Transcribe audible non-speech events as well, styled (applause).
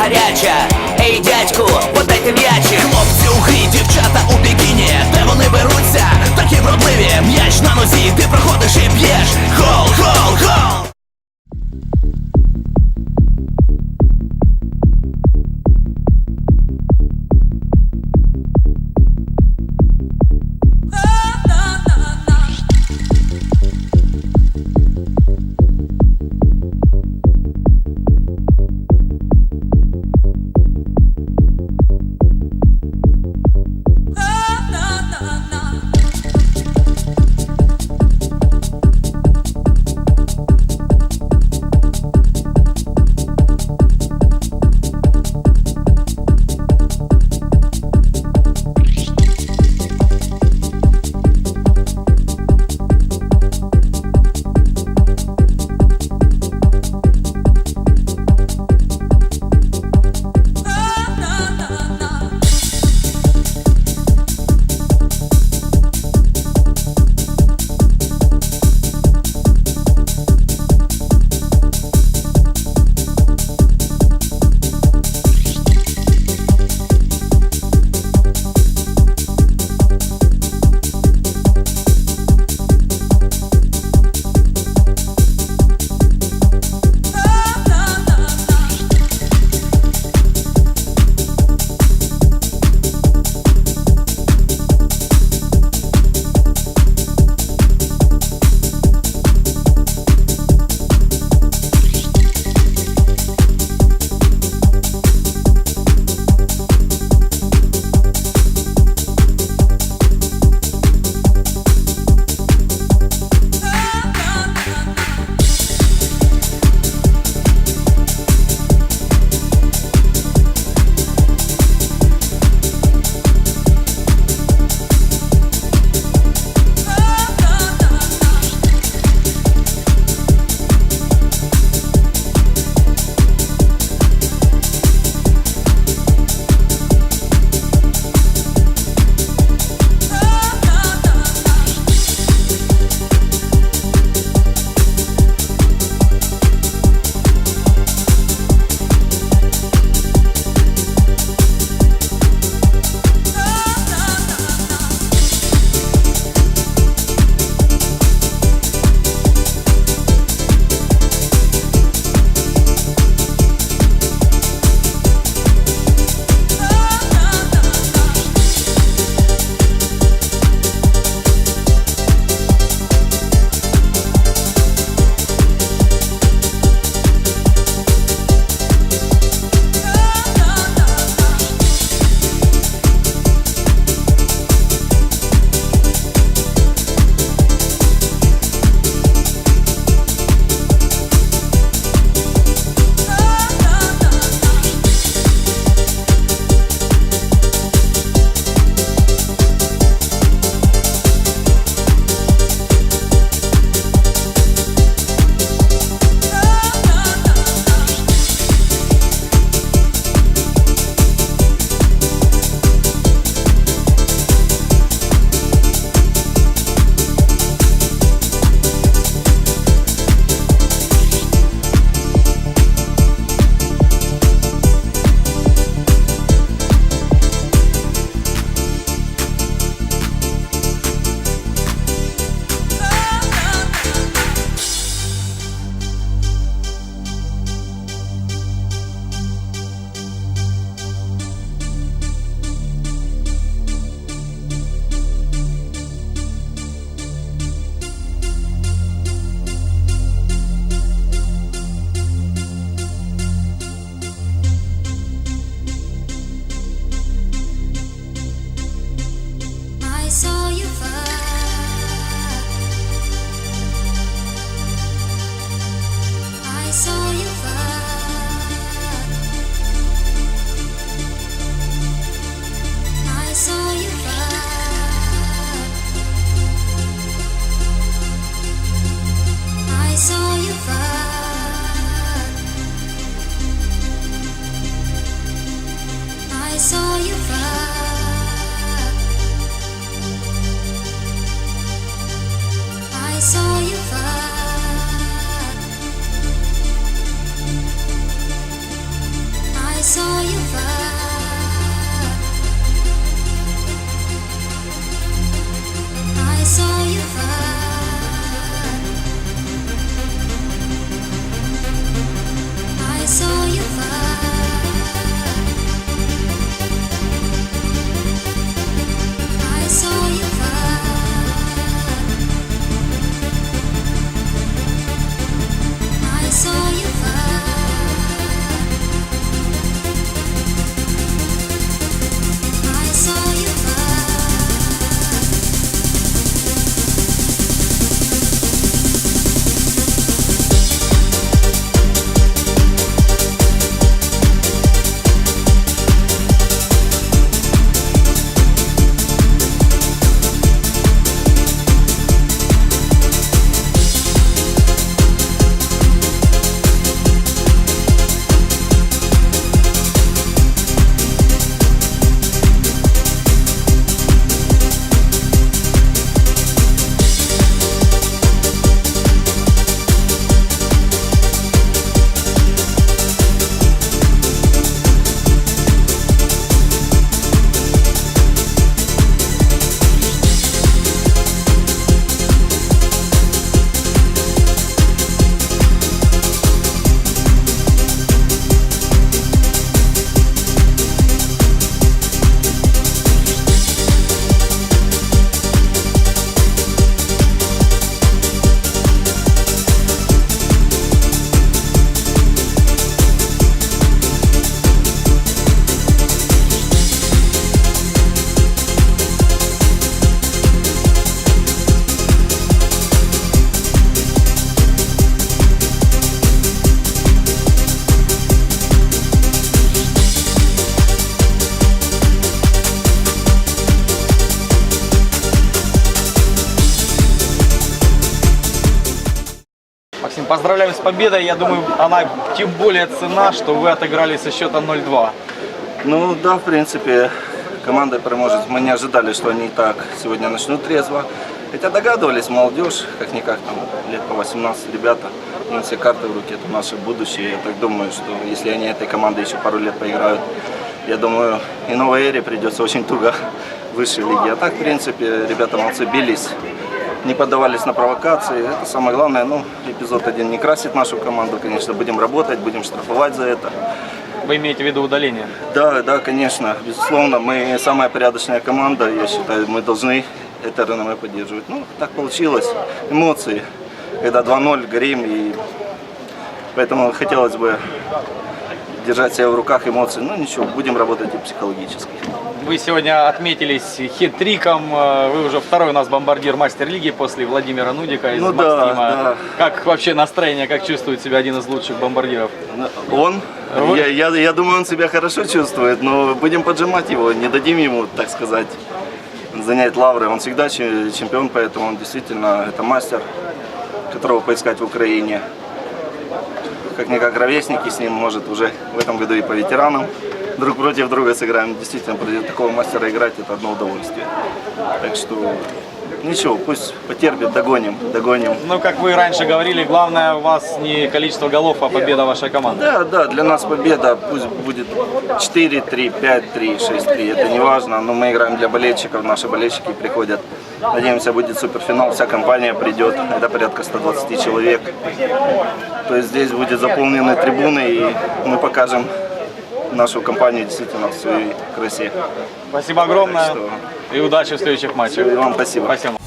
гаряча. Ей, дядьку, подайте м'ячик. Хлопці у грі, дівчата у бікіні Де вони беруться, my soul. Поздравляем с победой. Я думаю, она тем более цена, что вы отыграли со счетом 0-2. Ну да, в принципе, команда Приможец, мы не ожидали, что они так сегодня начнут трезво. Хотя догадывались, молодежь, как-никак, там лет по 18 ребята, им все карты в руке, это наше будущее. Я так думаю, что если они этой командой еще пару лет поиграют, я думаю, и новой эре придется очень туго (laughs) в лиге. А так, в принципе, ребята молодцы, бились, не поддавались на провокации. Это самое главное. Ну, эпизод один не красит нашу команду, конечно, будем работать, будем штрафовать за это. Вы имеете в виду удаление? Да, да, конечно, безусловно, мы самая порядочная команда, я считаю, мы должны это реноме поддерживать. Ну, так получилось, эмоции, когда 2-0 горим, и поэтому хотелось бы держать себя в руках эмоции, ну ничего, будем работать и психологически. Вы сегодня отметились хит-триком. Э, Вы уже второй у нас бомбардир мастер-лиги после Владимира Нудика из Ну да, Максима. да. Как вообще настроение, как чувствует себя один из лучших бомбардиров? Он, Вот. я, я, я думаю, он себя хорошо чувствует, но будем поджимать его, не дадим ему, так сказать, занять лавры. Он всегда че- чемпион, поэтому он действительно это мастер, которого поискать в Украине. Как-никак ровесники с ним, может, уже в этом году и по ветеранам друг против друга сыграем. Действительно, против такого мастера играть это одно удовольствие. Так что ничего, пусть потерпит, догоним, догоним. Ну, как вы раньше говорили, главное у вас не количество голов, а победа вашей команды. Да, да, для нас победа пусть будет 4-3, 5-3, 6-3, это не важно, но мы играем для болельщиков, наши болельщики приходят. Надеемся, будет суперфинал, вся компания придет. Это порядка 120 человек. То есть здесь будет заполнены трибуны, и мы покажем нашу компанию действительно в своей красе. Спасибо огромное что... и удачи в следующих матчах. И вам спасибо. Спасибо.